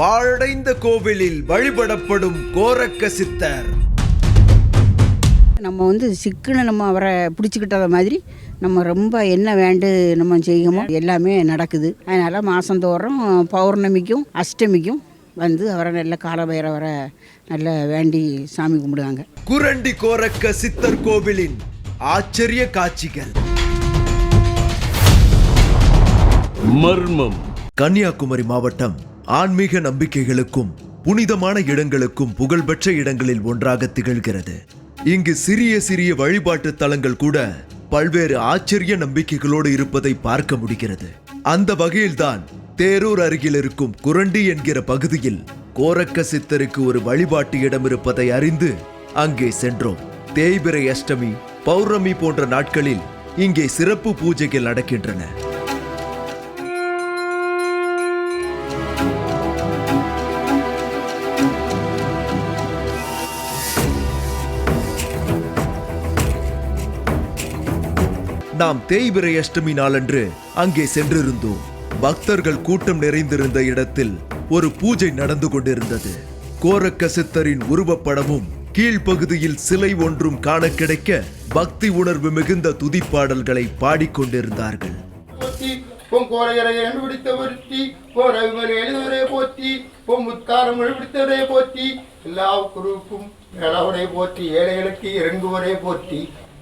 பாழடைந்த கோவிலில் வழிபடப்படும் கோரக்க சித்தர். நம்ம வந்து சிக்குன்னு நம்ம அவரை பிடிச்சிக்கிட்டத மாதிரி நம்ம ரொம்ப என்ன வேண்டு நம்ம செய்யுமோ எல்லாமே நடக்குது. அதனால் மாதந்தோறும் பௌர்ணமிக்கும் அஷ்டமிக்கும் வந்து அவரை நல்ல காலபைரவரை நல்ல வேண்டி சாமி கும்பிடுவாங்க. குரண்டி கோரக்க சித்தர் கோவிலின் ஆச்சரிய காட்சிகள். மர்மம். கன்னியாகுமரி மாவட்டம் ஆன்மீக நம்பிக்கைகளுக்கும் புனிதமான இடங்களுக்கும் புகழ்பெற்ற இடங்களில் ஒன்றாக திகழ்கிறது. இங்கு சிறிய சிறிய வழிபாட்டு தலங்கள் கூட பல்வேறு ஆச்சரிய நம்பிக்கைகளோடு இருப்பதை பார்க்க முடிகிறது. அந்த வகையில்தான் தேரூர் அருகில் இருக்கும் குரண்டி என்கிற பகுதியில் கோரக்க சித்தருக்கு ஒரு வழிபாட்டு இடம் இருப்பதை அறிந்து அங்கே சென்றோம். தேய்பிரை அஷ்டமி பௌர்ணமி போன்ற நாட்களில் இங்கே சிறப்பு பூஜைகள் நடக்கின்றன. நாம் தேய்பிரை அஷ்டமி நாளன்று அங்கே சென்றிருந்தோம். பக்தர்கள் கூட்டம் நிறைந்திருந்த இடத்தில் ஒரு பூஜை நடந்து கொண்டிருந்தது. கோரக்க சித்தரின் உருவப்படமும் கீழ்ப்பகுதியில் சிலை ஒன்றும் காண கிடைக்க பக்தி உணர்வு மிகுந்த துதிப்பாடல்களை பாடிக்கொண்டிருந்தார்கள். பொன் கோரையரை கண்டுபிடித்த ஒருத்தி போர் அவிமலை எழுதுவரே போற்றி பொன் முத்தாரம் பிடித்தவரே போற்றி எல்லா குருவுக்கும் மேலாவரே போற்றி ஏழைகளுக்கு இறங்குவரே போற்றி.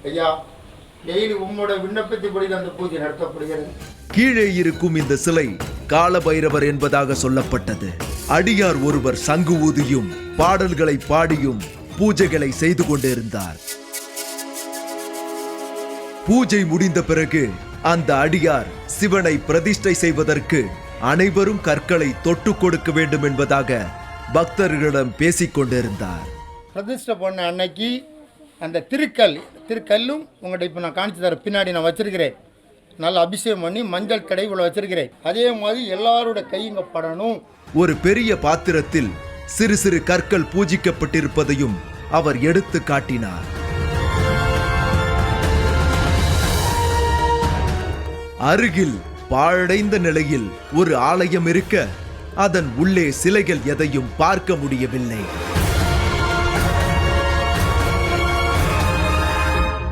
ஐயா டெய்லி உம்மோட விண்ணப்பத்தின்படி அந்த பூஜை நடத்தப்படுகிறது. கீழே இருக்கும் இந்த சிலை காலபைரவர் என்பதாக சொல்லப்பட்டது. அடியார் ஒருவர் சங்கு ஊதியும் பாடல்களை பாடியும் பூஜைகளை செய்து கொண்டிருந்தார். பூஜை முடிந்த பிறகு அந்த அடியார் சிவனை பிரதிஷ்டை செய்வதற்கு அனைவரும் கற்களை தொட்டு கொடுக்க வேண்டும் என்பதாக பக்தர்களிடம் பேசிக் கொண்டிருந்தார். பிரதிஷ்டை பண்ண அன்னைக்கு அந்த திருக்கல் திருக்கல்லும் உங்கள்கிட்ட இப்போ நான் காணிச்சு தர பின்னாடி நான் வச்சிருக்கிறேன். நல்லா அபிஷேகம் பண்ணி மஞ்சள் கடை இவ்வளோ வச்சிருக்கிறேன். அதே மாதிரி எல்லாரோட கையுங்க படணும். ஒரு பெரிய பாத்திரத்தில் சிறு சிறு கற்கள் பூஜிக்கப்பட்டிருப்பதையும் அவர் எடுத்து காட்டினார். அருகில் பாழடைந்த நிலையில் ஒரு ஆலயம் இருக்க அதன் உள்ளே சிலைகள் எதையும் பார்க்க முடியவில்லை.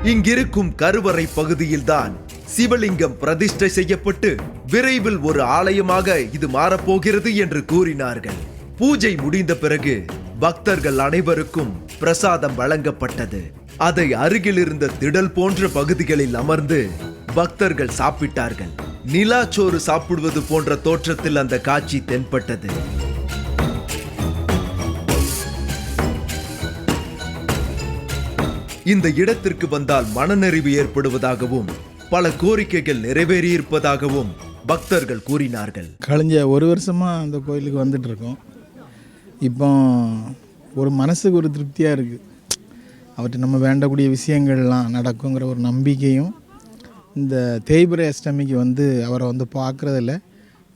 இங்கிருக்கும் கருவறை பகுதியில்தான் சிவலிங்கம் பிரதிஷ்டை செய்யப்பட்டு விரைவில் ஒரு ஆலயமாக இது மாறப்போகிறது என்று கூறினார்கள். பூஜை முடிந்த பிறகு பக்தர்கள் அனைவருக்கும் பிரசாதம் வழங்கப்பட்டது. அதை அருகில் இருந்த திடல் போன்ற பகுதிகளில் அமர்ந்து பக்தர்கள் சாப்பிட்டார்கள். நிலாச்சோறு சாப்பிடுவது போன்ற தோற்றத்தில் அந்த காட்சி தென்பட்டது. இந்த இடத்திற்கு வந்தால் மனநிறைவு ஏற்படுவதாகவும் பல கோரிக்கைகள் நிறைவேறியிருப்பதாகவும் பக்தர்கள் கூறினார்கள். கழிஞ்ச ஒரு வருஷமாக அந்த கோயிலுக்கு வந்துட்டு இருக்கோம். இப்போ ஒரு மனசுக்கு ஒரு திருப்தியாக இருக்குது அவற்றை நம்ம வேண்டக்கூடிய விஷயங்கள்லாம் நடக்குங்கிற ஒரு நம்பிக்கையும் இந்த தேய்பிரை அஷ்டமிக்கு வந்து அவரை வந்து பார்க்குறதில்ல.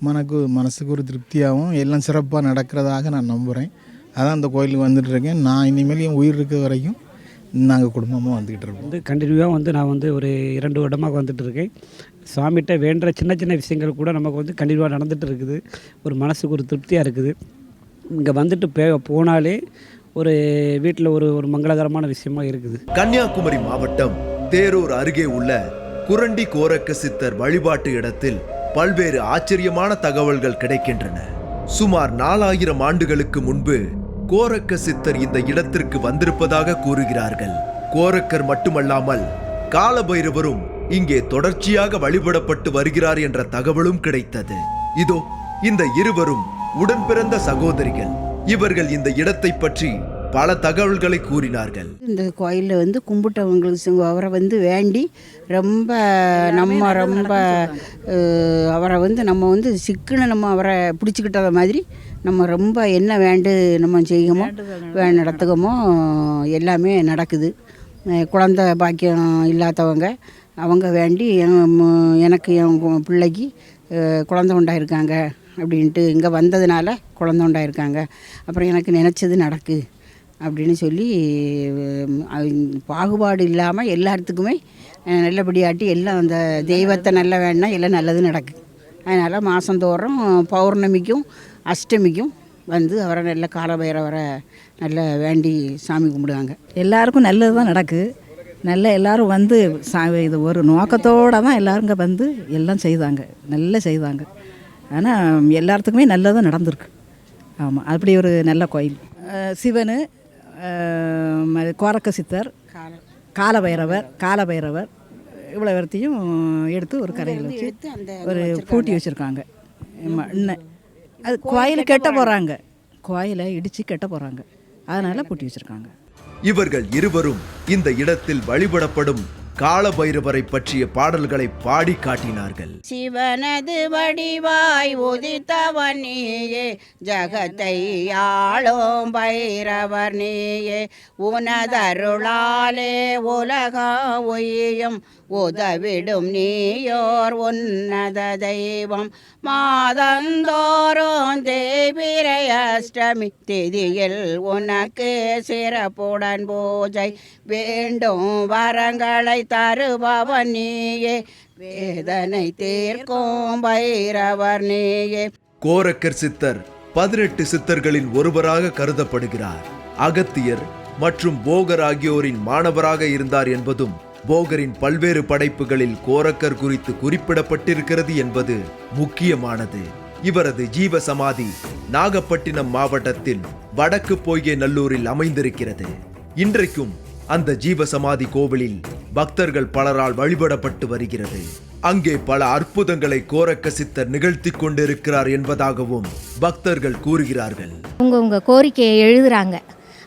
மனக்கு மனசுக்கு ஒரு திருப்தியாகவும் எல்லாம் சிறப்பாக நடக்கிறதாக நான் நம்புகிறேன் அதான் அந்த கோயிலுக்கு வந்துட்டுருக்கேன் நான் இனிமேல் என் உயிர் இருக்கிற வரைக்கும் நாங்கள் குடும்பமாக வந்துக்கிட்டு இருக்கோம். வந்து கண்டினியூவாக வந்து நான் வந்து ஒரு இரண்டு வருடமாக வந்துட்டு இருக்கேன். சுவாமிகிட்ட வேண்டுற சின்ன சின்ன விஷயங்கள் கூட நமக்கு வந்து கண்டினியூவாக நடந்துட்டு இருக்குது. ஒரு மனசுக்கு ஒரு திருப்தியாக இருக்குது. இங்கே வந்துட்டு பே போனாலே ஒரு வீட்டில் ஒரு ஒரு மங்களகரமான விஷயமா இருக்குது. கன்னியாகுமரி மாவட்டம் தேரூர் அருகே உள்ள குரண்டி கோரக்க சித்தர் வழிபாட்டு இடத்தில் பல்வேறு ஆச்சரியமான தகவல்கள் கிடைக்கின்றன. சுமார் நாலாயிரம் ஆண்டுகளுக்கு முன்பு கோரக்க சித்தர் இந்த இடத்திற்கு வந்திருப்பதாக கூறுகிறார்கள். கோரக்கர் மட்டுமல்லாமல் காலபைரவரும் இங்கே தொடர்ச்சியாக வழிபடப்பட்டு வருகிறார் என்ற தகவலும் கிடைத்தது. இதோ இந்த இருவரும் உடன் பிறந்த சகோதரிகள். இவர்கள் இந்த இடத்தை பற்றி பல தகவல்களை கூறினார்கள். இந்த கோயிலில் வந்து கும்பிட்டவங்களுக்கு அவரை வந்து வேண்டி ரொம்ப நம்ம ரொம்ப அவரை வந்து நம்ம வந்து சிக்குன்னு நம்ம அவரை பிடிச்சிக்கிட்டத மாதிரி நம்ம ரொம்ப என்ன வேண்டு நம்ம செய்யுமோ வே நடத்துகமோ எல்லாமே நடக்குது. குழந்த பாக்கியம் இல்லாதவங்க அவங்க வேண்டி என் எனக்கு என் பிள்ளைக்கு குழந்தை உண்டாயிருக்காங்க அப்படின்ட்டு இங்கே வந்ததுனால குழந்தை உண்டாயிருக்காங்க. அப்புறம் எனக்கு நினச்சது நடக்கு. அப்படின்னு சொல்லி பாகுபாடு இல்லாமல் எல்லாத்துக்குமே நல்லபடியாட்டி எல்லாம் அந்த தெய்வத்தை நல்ல வேணா எல்லாம் நல்லது நடக்கும் அதனால் மாதந்தோறும் பௌர்ணமிக்கும் அஷ்டமிக்கும் வந்து அவரை நல்ல காலபைரவரை நல்லா வேண்டி சாமி கும்பிடுவாங்க. எல்லாருக்கும் நல்லது தான் நடக்கு. நல்ல எல்லாரும் வந்து சா இது ஒரு நோக்கத்தோடு தான் எல்லாருங்க வந்து எல்லாம் செய்தாங்க. நல்லா செய்தாங்க. ஆனால் எல்லாத்துக்குமே நல்லதாக நடந்திருக்கு. ஆமாம் அப்படி ஒரு நல்ல கோயில். சிவன் கோரக்க சித்தர் காலபைரவர் காலபைரவர் இவ்வளோ வரத்தையும் எடுத்து ஒரு கரையில் வச்சு ஒரு பூட்டி வச்சுருக்காங்க. இன்னும் அது கோயில் கெட்ட போகிறாங்க கோயிலை இடித்து கெட்ட போகிறாங்க அதனால் பூட்டி வச்சுருக்காங்க. இவர்கள் இருவரும் இந்த இடத்தில் வழிபடப்படும் காலபைரவரை பற்றிய பாடல்களை பாடி காட்டினார்கள். சிவனது வடிவாய் உதித்தவன் நீயே ஜகத்தை ஆளும் பைரவர் நீயே உனதருளாலே உலக உய்யும் உதவிடும் நீயோர் உன்னத தெய்வம். மாதந்தோறும் தேவிரை அஷ்டமி திதியில் உனக்கு சிறப்புடன் பூஜை. வேண்டும் வரங்களை தருபவன் நீயே. வேதனை தீர்க்கும் பைரவர் நீயே. கோரக்கர் சித்தர் பதினெட்டு சித்தர்களின் ஒருவராக கருதப்படுகிறார். அகத்தியர் மற்றும் போகர் ஆகியோரின் மாணவராக இருந்தார் என்பதும் போகரின் பல்வேறு படைப்புகளில் கோரக்கர் குறித்து குறிப்பிடப்பட்டிருக்கிறது என்பது முக்கியமானது. இவரது ஜீவ சமாதி நாகப்பட்டினம் மாவட்டத்தில் வடக்கு பொய்கை நல்லூரில் அமைந்திருக்கிறது. இன்றைக்கும் அந்த ஜீவ சமாதி கோவிலில் பக்தர்கள் பலரால் வழிபடப்பட்டு வருகிறது. அங்கே பல அற்புதங்களை கோரக்க சித்தர் நிகழ்த்தி கொண்டிருக்கிறார் என்பதாகவும் பக்தர்கள் கூறுகிறார்கள். அவங்கவுங்க கோரிக்கையை எழுதுறாங்க.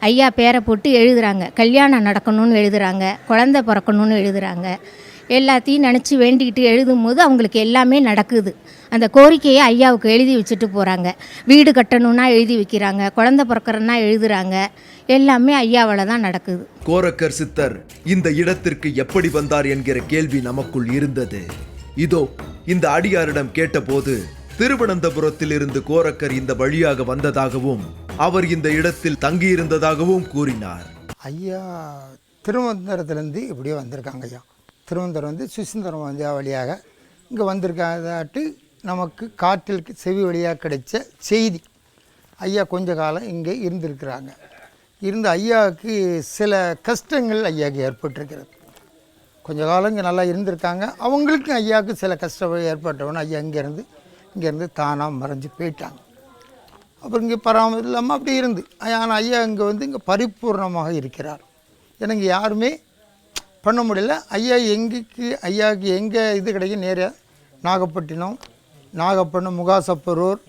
ஐயா பேரை போட்டு எழுதுகிறாங்க கல்யாணம் நடக்கணும்னு எழுதுறாங்க. குழந்தை பிறக்கணும்னு எழுதுறாங்க. எல்லாத்தையும் நினச்சி வேண்டிக்கிட்டு எழுதும் போது அவங்களுக்கு எல்லாமே நடக்குது. அந்த கோரிக்கையை ஐயாவுக்கு எழுதி வச்சுட்டு போகிறாங்க வீடு கட்டணும்னா எழுதி வைக்கிறாங்க. குழந்த பிறக்கிறன்னா எழுதுறாங்க. எல்லாமே ஐயாவால் தான் நடக்குது. கோரக்கர் சித்தர் இந்த இடத்திற்கு எப்படி வந்தார் என்கிற கேள்வி நமக்குள் இருந்தது. இதோ இந்த அடியாரிடம் கேட்டபோது திருவனந்தபுரத்தில் இருந்து கோரக்கர் இந்த வழியாக வந்ததாகவும் அவர் இந்த இடத்தில் தங்கியிருந்ததாகவும் கூறினார். ஐயா திருவந்தரத்துலேருந்து இப்படியே வந்திருக்காங்க ஐயா. திருவந்தரம் வந்து சுசுந்தரம் வந்து வழியாக இங்கே வந்திருக்காதாட்டு நமக்கு காற்றில் செவி வழியாக கிடைச்ச செய்தி. ஐயா கொஞ்ச காலம் இங்கே இருந்திருக்கிறாங்க. இருந்து ஐயாவுக்கு சில கஷ்டங்கள் ஐயாவுக்கு ஏற்பட்டிருக்கிறது. கொஞ்ச காலம் இங்கே நல்லா இருந்திருக்காங்க. அவங்களுக்கும் ஐயாவுக்கு சில கஷ்டம் ஏற்பட்டவொன்னே ஐயா இங்கேருந்து இங்கேருந்து தானாக மறைஞ்சு போயிட்டாங்க. அப்புறம் இங்கே பராமரி இல்லாமல் அப்படி இருந்து. ஆனால் ஐயா இங்கே வந்து இங்கே பரிபூர்ணமாக இருக்கிறார். எனக்கு யாருமே பண்ண முடியல. ஐயா எங்கேக்கு ஐயாவுக்கு எங்கே இது கிடைக்கும் நேராக நாகப்பட்டினம் நாகப்பட்டினம் முகாசப்பரூர்.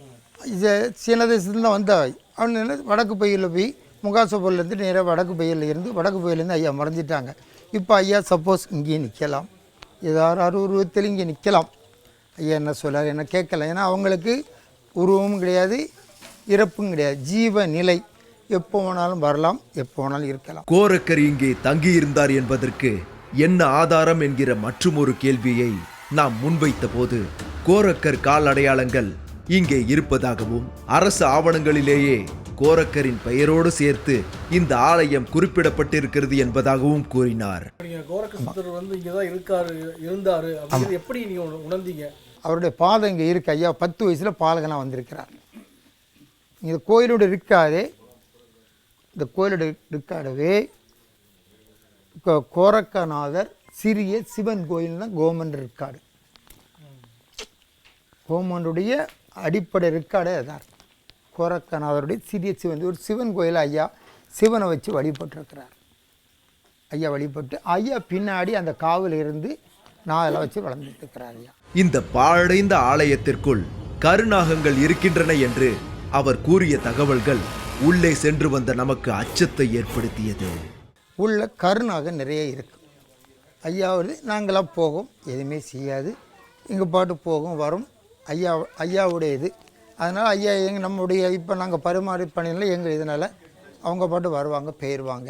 இது சீன தேசத்துலேருந்து வந்தவை அவன் என்ன வடக்கு பையில் போய் முகாசப்பூர்லேருந்து நேராக வடக்கு பையில் இருந்து வடக்கு பையிலேருந்து ஐயா மறைஞ்சிட்டாங்க. இப்போ ஐயா சப்போஸ் இங்கேயே நிற்கலாம். ஏதாவது அருவருவத்தில் இங்கே நிற்கலாம். ஐயா என்ன சொல்கிறார் என்ன கேட்கல. ஏன்னா அவங்களுக்கு உருவமும் கிடையாது. இறப்பும் கிடையாது. ஜீவ நிலை எப்போ வேணாலும் வரலாம் எப்போ வேணாலும் இருக்கலாம். கோரக்கர் இங்கே தங்கியிருந்தார் என்பதற்கு என்ன ஆதாரம் என்கிற மற்றுமொரு கேள்வியை நாம் முன்வைத்த போது கோரக்கர் கால் அடையாளங்கள் இங்கே இருப்பதாகவும் அரசு ஆவணங்களிலேயே கோரக்கரின் பெயரோடு சேர்த்து இந்த ஆலயம் குறிப்பிடப்பட்டிருக்கிறது என்பதாகவும் கூறினார். அவருடைய பாதம் இங்கே இருக்கு. ஐயா பத்து வயசில் பாலகனாக வந்திருக்கிறார். இந்த கோயிலோட இருக்காதே. இந்த கோயிலோட இருக்காடவே கோ- கோரக்கநாதர் சிறிய சிவன் கோயில்னா கோமன் இருக்காடு கோமனுடைய அடிப்படை இருக்காடே அதான். கோரக்கநாதருடைய சிறிய சிவன் ஒரு சிவன் கோயில் ஐயா சிவனை வச்சு வழிபட்டிருக்கிறார். ஐயா வழிபட்டு ஐயா பின்னாடி அந்த காவல் இருந்து நான் வச்சு வளர்ந்துட்டு இருக்கிறார் ஐயா. இந்த பாழடைந்த ஆலயத்திற்குள் கருநாகங்கள் இருக்கின்றன என்று அவர் கூறிய தகவல்கள் உள்ளே சென்று வந்த நமக்கு அச்சத்தை ஏற்படுத்தியது. உள்ள கருணாக நிறைய இருக்கு. ஐயாவது நாங்களாம் போகும். எதுவுமே செய்யாது. எங்கள் பாட்டு போகும் வரும். ஐயா ஐயாவுடைய இது. அதனால் ஐயா எங்கள் நம்முடைய இப்போ நாங்கள் பரிமாறி பணியில் எங்கள் இதனால் அவங்க பாட்டு வருவாங்க போயிடுவாங்க